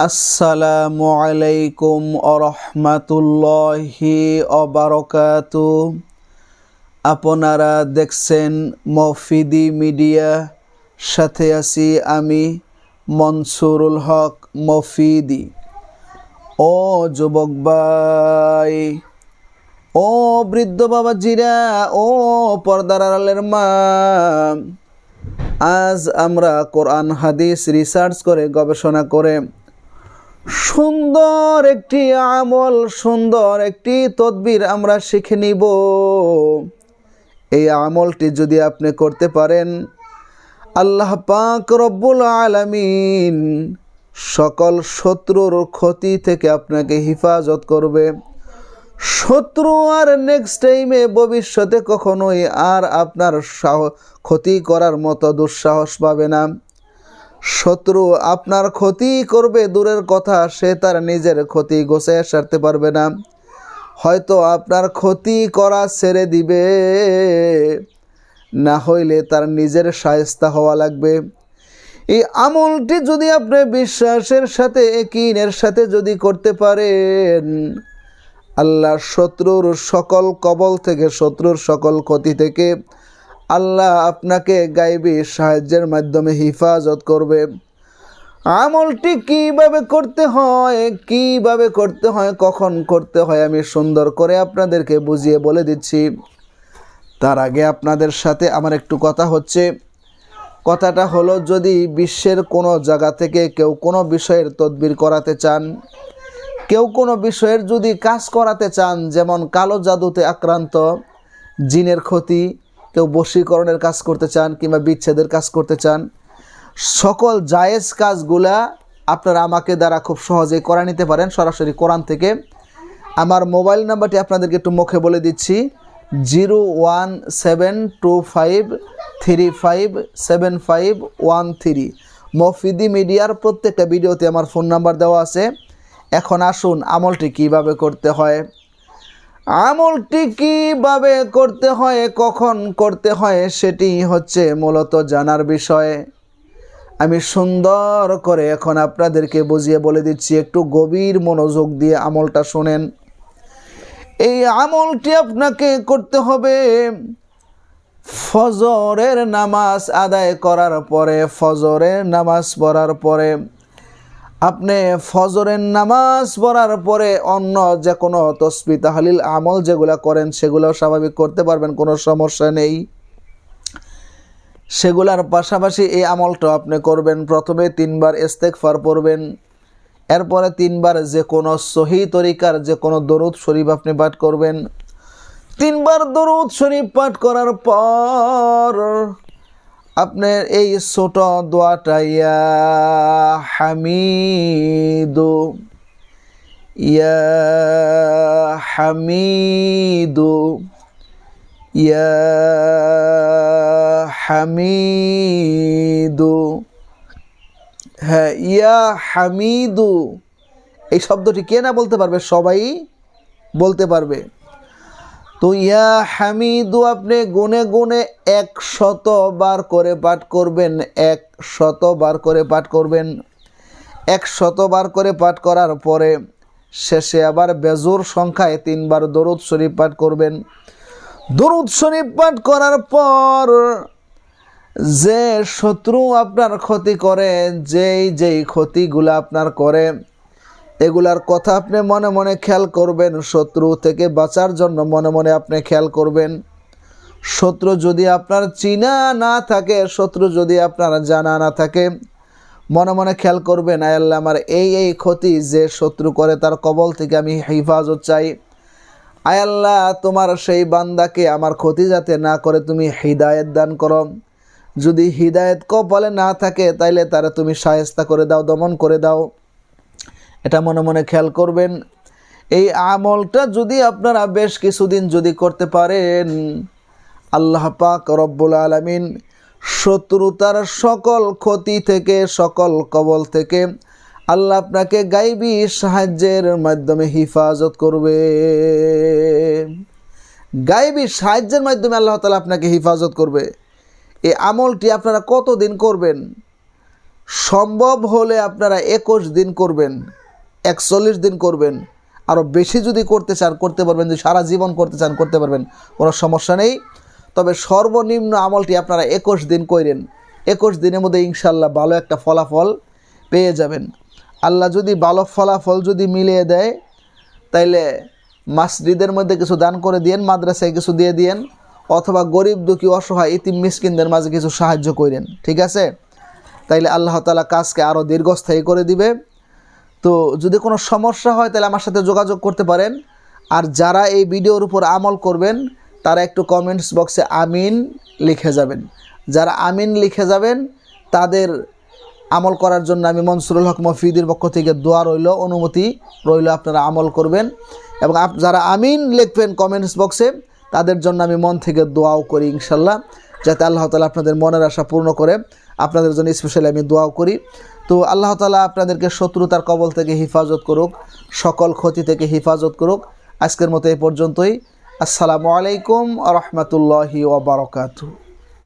আসসালামু আলাইকুম আরহামাতুল্লাহি অবারকাত আপনারা দেখছেন মফিদি মিডিয়া, সাথে আছি আমি মনসুরুল হক মফিদি। ও যুবক ভাই, ও বৃদ্ধ বাবাজিরা, ও পর্দার আড়ালের মা, আজ আমরা কোরআন, হাদিস রিসার্চ করে গবেষণা করে সুন্দর একটি আমল, সুন্দর একটি তদবির আমরা শিখে নিব। এই আমলটি যদি আপনি করতে পারেন, আল্লাহ পাক রব্বুল আলামিন সকল শত্রুর ক্ষতি থেকে আপনাকে হেফাজত করবে। শত্রু আর নেক্সট টাইমে ভবিষ্যতে কখনোই আর আপনার ক্ষতি করার মতো দুঃসাহস পাবে না। শত্রু আপনার ক্ষতি করবে, দূরের কথা সে তার নিজের ক্ষতি গোছে সারতে পারবে না। হয়তো আপনার ক্ষতি করা ছেড়ে দিবে, না হইলে তার নিজের সায়স্তা হওয়া লাগবে। এই আমলটি যদি আপনি বিশ্বাসের সাথে, একিনের সাথে যদি করতে পারেন আল্লাহ শত্রুর সকল কবল থেকে, শত্রুর সকল ক্ষতি থেকে আল্লাহ আপনাকে গাইবি সাহায্যের মাধ্যমে হিফাজত করবে। আমলটি কীভাবে করতে হয়, কীভাবে করতে হয়, কখন করতে হয় আমি সুন্দর করে আপনাদেরকে বুঝিয়ে বলে দিচ্ছি। তার আগে আপনাদের সাথে আমার একটু কথা হচ্ছে। কথাটা হলো, যদি বিশ্বের কোনো জায়গা থেকে কেউ কোনো বিষয়ের তদবির করাতে চান, কেউ কোনো বিষয়ের যদি কাজ করাতে চান, যেমন কালো জাদুতে আক্রান্ত, জিনের ক্ষতি কেউ বশীকরণের কাজ করতে চান কিংবা বিচ্ছেদের কাজ করতে চান, সকল জায়েজ কাজগুলা আপনারা আমাকে দ্বারা খুব সহজেই করা নিতে পারেন। সরাসরি কোরআন থেকে আমার মোবাইল নাম্বারটি আপনাদেরকে একটু মুখে বলে দিচ্ছি, zero one seven two five three five seven five one three. মফিদি মিডিয়ার প্রত্যেকটা ভিডিওতে আমার ফোন নাম্বার দেওয়া আছে। এখন আসুন আমলটি কীভাবে করতে হয়। আমলটি কীভাবে করতে হয়, কখন করতে হয়, সেটি হচ্ছে মূলত জানার বিষয়। আমি সুন্দর করে এখন আপনাদেরকে বুঝিয়ে বলে দিচ্ছি, একটু গভীর মনোযোগ দিয়ে আমলটা শোনেন। এই আমলটি আপনাকে করতে হবে ফজরের নামাজ আদায় করার পরে, ফজরের নামাজ পড়ার পরে। আপনি ফজরের নামাজ পড়ার পরে অন্য যে কোনো তসবি, তাহলিল আমল যেগুলো করেন সেগুলো স্বাভাবিক করতে পারবেন, কোনো সমস্যা নেই। সেগুলার পাশাপাশি এই আমলটা আপনি করবেন। প্রথমে তিনবার ইস্তেকফার পড়বেন। এরপরে তিনবার যে কোনো সহি তরিকার যে কোনো দরুদ শরীফ আপনি পাঠ করবেন। তিনবার দরুদ শরীফ পাঠ করার পর আপনার এই ছোট দোয়াটা, ইয়া হামিদু ইয়া হামিদু ইয়া হামিদু হ্যাঁ ইয়া হামিদু। এই শব্দটি কে না বলতে পারবে? সবাই বলতে পারবে। তো ইয়া হামিদু, আপনি গুনে গুনে এক বার করে পাঠ করবেন এক বার করে পাঠ করবেন। এক বার করে পাঠ করার পরে শেষে আবার বেজোর সংখ্যায় তিনবার দরুদ শরীফ পাঠ করবেন। দরুদ শরীফ পাঠ করার পর যে শত্রু আপনার ক্ষতি করে, যেই যেই ক্ষতিগুলো আপনার করে এগুলার কথা আপনি মনে মনে খেয়াল করবেন, শত্রু থেকে বাঁচার জন্য মনে মনে আপনি খেয়াল করবেন। শত্রু যদি আপনার চিনা না থাকে, শত্রু যদি আপনার জানা না থাকে, মনে মনে খেয়াল করবেন আল্লাহ, আমার এই এই ক্ষতি যে শত্রু করে তার কবল থেকে আমি হেফাজত চাই। আয় আল্লাহ, তোমার সেই বান্দাকে আমার ক্ষতি যাতে না করে তুমি হৃদায়ত দান করো। যদি হৃদায়ত কপালে না থাকে, তাইলে তারা তুমি সায়স্তা করে দাও, দমন করে দাও। এটা মনে মনে খেয়াল করবেন। এই আমলটা যদি আপনারা বেশ কিছুদিন যদি করতে পারেন, আল্লাহ পাক রব্বুল আলমিন শত্রুতার সকল ক্ষতি থেকে, সকল কবল থেকে আল্লাহ আপনাকে গাইবি সাহায্যের মাধ্যমে হিফাজত করবে। গাইবি সাহায্যের মাধ্যমে আল্লাহ তালা আপনাকে হিফাজত করবে। এই আমলটি আপনারা কতদিন করবেন? সম্ভব হলে আপনারা একুশ দিন করবেন। একচল্লিশ দিন করবেন। আরও বেশি যদি করতে চান, করতে পারবেন, যদি সারা জীবন করতে চান, করতে পারবেন, কোনো সমস্যা নেই। তবে সর্বনিম্ন আমলটি আপনারা একুশ দিন করেন একুশ দিনের মধ্যে ইনশাল্লাহ ভালো একটা ফলাফল পেয়ে যাবেন। আল্লাহ যদি ভালো ফলাফল যদি মিলিয়ে দেয়, তাইলে মাসজিদের মধ্যে কিছু দান করে দিয়েন, মাদ্রাসায় কিছু দিয়ে দিয়েন, অথবা গরিব দুঃখী অসহায় ইতিম মিসকিনদের মাঝে কিছু সাহায্য করেন ঠিক আছে? তাইলে আল্লাহ তালা কাজকে আরও দীর্ঘস্থায়ী করে দিবে। তো যদি কোনো সমস্যা হয়, তাহলে আমার সাথে যোগাযোগ করতে পারেন। আর যারা এই ভিডিওর উপর আমল করবেন, তারা একটু কমেন্টস বক্সে আমিন লিখে যাবেন। যারা আমিন লিখে যাবেন, তাদের আমল করার জন্য আমি মনসুরুল হক মফিদের পক্ষ থেকে দোয়া রইল, অনুমতি রইল আপনারা আমল করবেন। এবং যারা আমিন লিখবেন কমেন্টস বক্সে তাদের জন্য আমি মন থেকে দোয়াও করি ইনশাল্লাহ, যাতে আল্লাহ তালা আপনাদের মনের আশা পূর্ণ করে। আপনাদের জন্য স্পেশালি আমি দোয়াও করি। তো আল্লাহ তালা আপনাদেরকে শত্রুতার কবল থেকে হেফাজত করুক, সকল ক্ষতি থেকে হেফাজত করুক। আজকের মতো এ পর্যন্তই। আসসালামু আলাইকুম রহমতুল্লাহি ওবরকাতু